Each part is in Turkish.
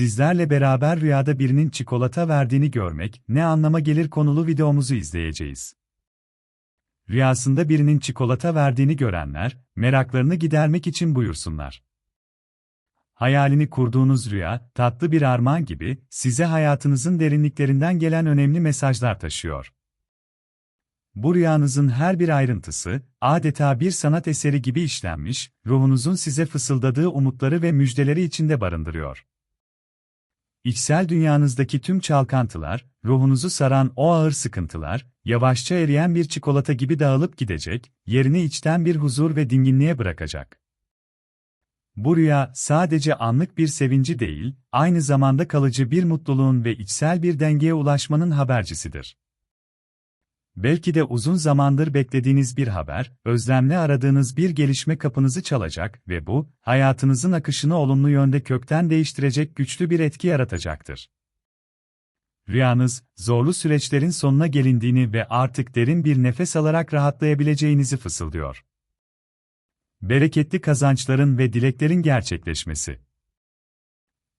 Sizlerle beraber rüyada birinin çikolata verdiğini görmek ne anlama gelir konulu videomuzu izleyeceğiz. Rüyasında birinin çikolata verdiğini görenler, meraklarını gidermek için buyursunlar. Hayalini kurduğunuz rüya, tatlı bir armağan gibi, size hayatınızın derinliklerinden gelen önemli mesajlar taşıyor. Bu rüyanızın her bir ayrıntısı, adeta bir sanat eseri gibi işlenmiş, ruhunuzun size fısıldadığı umutları ve müjdeleri içinde barındırıyor. İçsel dünyanızdaki tüm çalkantılar, ruhunuzu saran o ağır sıkıntılar, yavaşça eriyen bir çikolata gibi dağılıp gidecek, yerini içten bir huzur ve dinginliğe bırakacak. Bu rüya sadece anlık bir sevinci değil, aynı zamanda kalıcı bir mutluluğun ve içsel bir dengeye ulaşmanın habercisidir. Belki de uzun zamandır beklediğiniz bir haber, özlemle aradığınız bir gelişme kapınızı çalacak ve bu, hayatınızın akışını olumlu yönde kökten değiştirecek güçlü bir etki yaratacaktır. Rüyanız, zorlu süreçlerin sonuna gelindiğini ve artık derin bir nefes alarak rahatlayabileceğinizi fısıldıyor. Bereketli kazançların ve dileklerin gerçekleşmesi.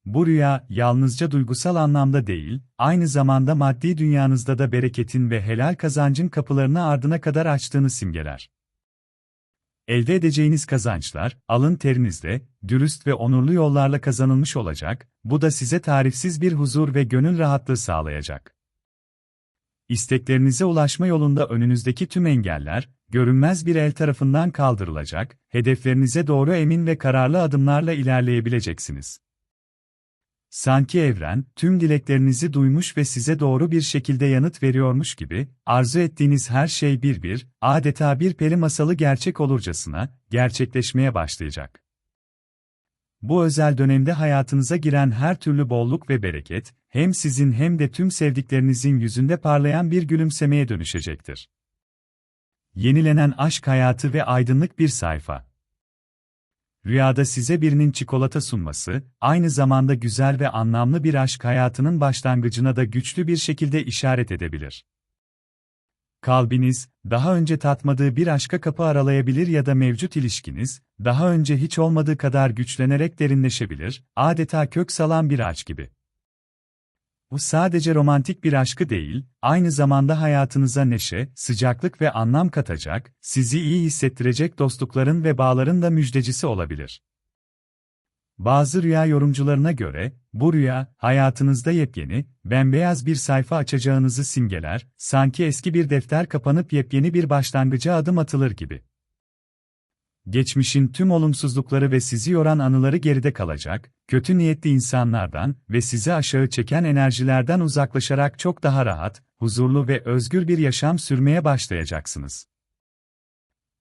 Bu rüya, yalnızca duygusal anlamda değil, aynı zamanda maddi dünyanızda da bereketin ve helal kazancın kapılarını ardına kadar açtığını simgeler. Elde edeceğiniz kazançlar, alın terinizle, dürüst ve onurlu yollarla kazanılmış olacak, bu da size tarifsiz bir huzur ve gönül rahatlığı sağlayacak. İsteklerinize ulaşma yolunda önünüzdeki tüm engeller, görünmez bir el tarafından kaldırılacak, hedeflerinize doğru emin ve kararlı adımlarla ilerleyebileceksiniz. Sanki evren, tüm dileklerinizi duymuş ve size doğru bir şekilde yanıt veriyormuş gibi, arzu ettiğiniz her şey bir bir, adeta bir peri masalı gerçek olurcasına, gerçekleşmeye başlayacak. Bu özel dönemde hayatınıza giren her türlü bolluk ve bereket, hem sizin hem de tüm sevdiklerinizin yüzünde parlayan bir gülümsemeye dönüşecektir. Yenilenen aşk hayatı ve aydınlık bir sayfa. Rüyada size birinin çikolata sunması, aynı zamanda güzel ve anlamlı bir aşk hayatının başlangıcına da güçlü bir şekilde işaret edebilir. Kalbiniz, daha önce tatmadığı bir aşka kapı aralayabilir ya da mevcut ilişkiniz, daha önce hiç olmadığı kadar güçlenerek derinleşebilir, adeta kök salan bir ağaç gibi. Bu sadece romantik bir aşkı değil, aynı zamanda hayatınıza neşe, sıcaklık ve anlam katacak, sizi iyi hissettirecek dostlukların ve bağların da müjdecisi olabilir. Bazı rüya yorumcularına göre, bu rüya, hayatınızda yepyeni, bembeyaz bir sayfa açacağınızı simgeler, sanki eski bir defter kapanıp yepyeni bir başlangıca adım atılır gibi. Geçmişin tüm olumsuzlukları ve sizi yoran anıları geride kalacak, kötü niyetli insanlardan ve sizi aşağı çeken enerjilerden uzaklaşarak çok daha rahat, huzurlu ve özgür bir yaşam sürmeye başlayacaksınız.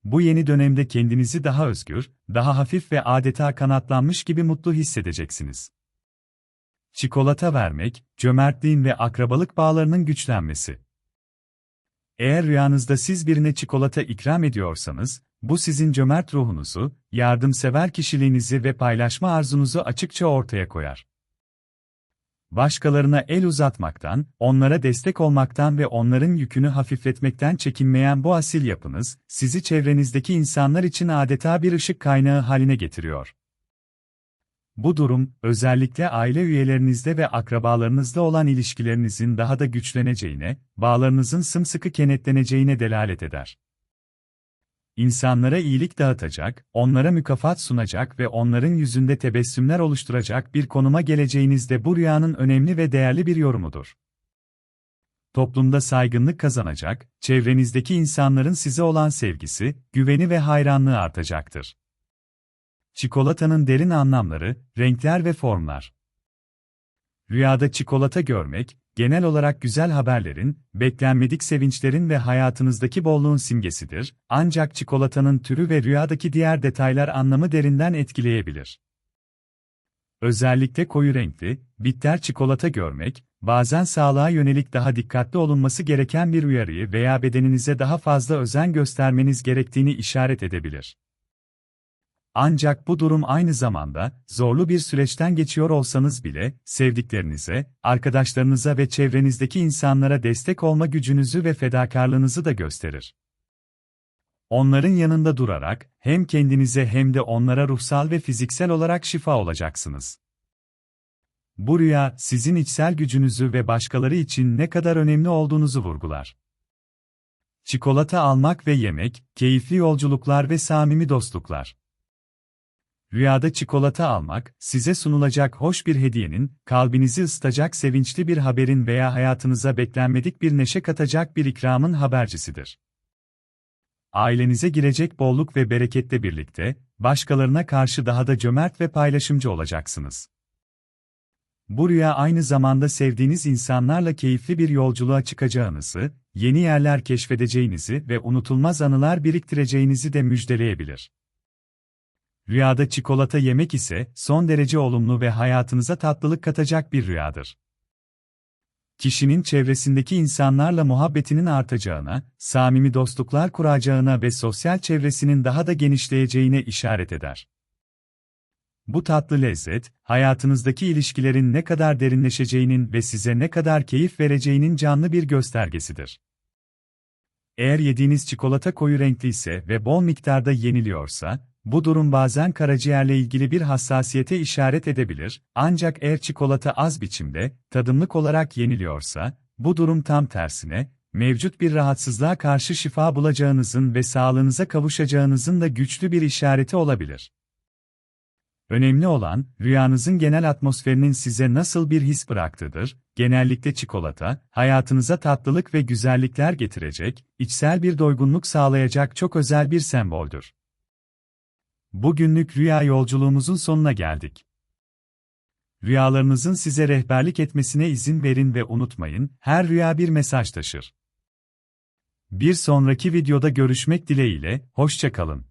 Bu yeni dönemde kendinizi daha özgür, daha hafif ve adeta kanatlanmış gibi mutlu hissedeceksiniz. Çikolata vermek, cömertliğin ve akrabalık bağlarının güçlenmesi. Eğer rüyanızda siz birine çikolata ikram ediyorsanız, bu sizin cömert ruhunuzu, yardımsever kişiliğinizi ve paylaşma arzunuzu açıkça ortaya koyar. Başkalarına el uzatmaktan, onlara destek olmaktan ve onların yükünü hafifletmekten çekinmeyen bu asil yapınız, sizi çevrenizdeki insanlar için adeta bir ışık kaynağı haline getiriyor. Bu durum, özellikle aile üyelerinizde ve akrabalarınızda olan ilişkilerinizin daha da güçleneceğine, bağlarınızın sımsıkı kenetleneceğine delalet eder insanlara iyilik dağıtacak, onlara mükafat sunacak ve onların yüzünde tebessümler oluşturacak bir konuma geleceğiniz de bu rüyanın önemli ve değerli bir yorumudur. Toplumda saygınlık kazanacak, çevrenizdeki insanların size olan sevgisi, güveni ve hayranlığı artacaktır. Çikolatanın derin anlamları, renkler ve formlar. Rüyada çikolata görmek, genel olarak güzel haberlerin, beklenmedik sevinçlerin ve hayatınızdaki bolluğun simgesidir, ancak çikolatanın türü ve rüyadaki diğer detaylar anlamı derinden etkileyebilir. Özellikle koyu renkli, bitter çikolata görmek, bazen sağlığa yönelik daha dikkatli olunması gereken bir uyarıyı veya bedeninize daha fazla özen göstermeniz gerektiğini işaret edebilir. Ancak bu durum aynı zamanda, zorlu bir süreçten geçiyor olsanız bile, sevdiklerinize, arkadaşlarınıza ve çevrenizdeki insanlara destek olma gücünüzü ve fedakarlığınızı da gösterir. Onların yanında durarak, hem kendinize hem de onlara ruhsal ve fiziksel olarak şifa olacaksınız. Bu rüya, sizin içsel gücünüzü ve başkaları için ne kadar önemli olduğunuzu vurgular. Çikolata almak ve yemek, keyifli yolculuklar ve samimi dostluklar. Rüyada çikolata almak, size sunulacak hoş bir hediyenin, kalbinizi ısıtacak sevinçli bir haberin veya hayatınıza beklenmedik bir neşe katacak bir ikramın habercisidir. Ailenize girecek bolluk ve bereketle birlikte, başkalarına karşı daha da cömert ve paylaşımcı olacaksınız. Bu rüya aynı zamanda sevdiğiniz insanlarla keyifli bir yolculuğa çıkacağınızı, yeni yerler keşfedeceğinizi ve unutulmaz anılar biriktireceğinizi de müjdeleyebilir. Rüyada çikolata yemek ise son derece olumlu ve hayatınıza tatlılık katacak bir rüyadır. Kişinin çevresindeki insanlarla muhabbetinin artacağına, samimi dostluklar kuracağına ve sosyal çevresinin daha da genişleyeceğine işaret eder. Bu tatlı lezzet, hayatınızdaki ilişkilerin ne kadar derinleşeceğinin ve size ne kadar keyif vereceğinin canlı bir göstergesidir. Eğer yediğiniz çikolata koyu renkli ise ve bol miktarda yeniliyorsa, bu durum bazen karaciğerle ilgili bir hassasiyete işaret edebilir, ancak eğer çikolata az biçimde, tadımlık olarak yeniliyorsa, bu durum tam tersine, mevcut bir rahatsızlığa karşı şifa bulacağınızın ve sağlığınıza kavuşacağınızın da güçlü bir işareti olabilir. Önemli olan, rüyanızın genel atmosferinin size nasıl bir his bıraktığıdır. Genellikle çikolata, hayatınıza tatlılık ve güzellikler getirecek, içsel bir doygunluk sağlayacak çok özel bir semboldür. Bugünlük rüya yolculuğumuzun sonuna geldik. Rüyalarınızın size rehberlik etmesine izin verin ve unutmayın, her rüya bir mesaj taşır. Bir sonraki videoda görüşmek dileğiyle, hoşça kalın.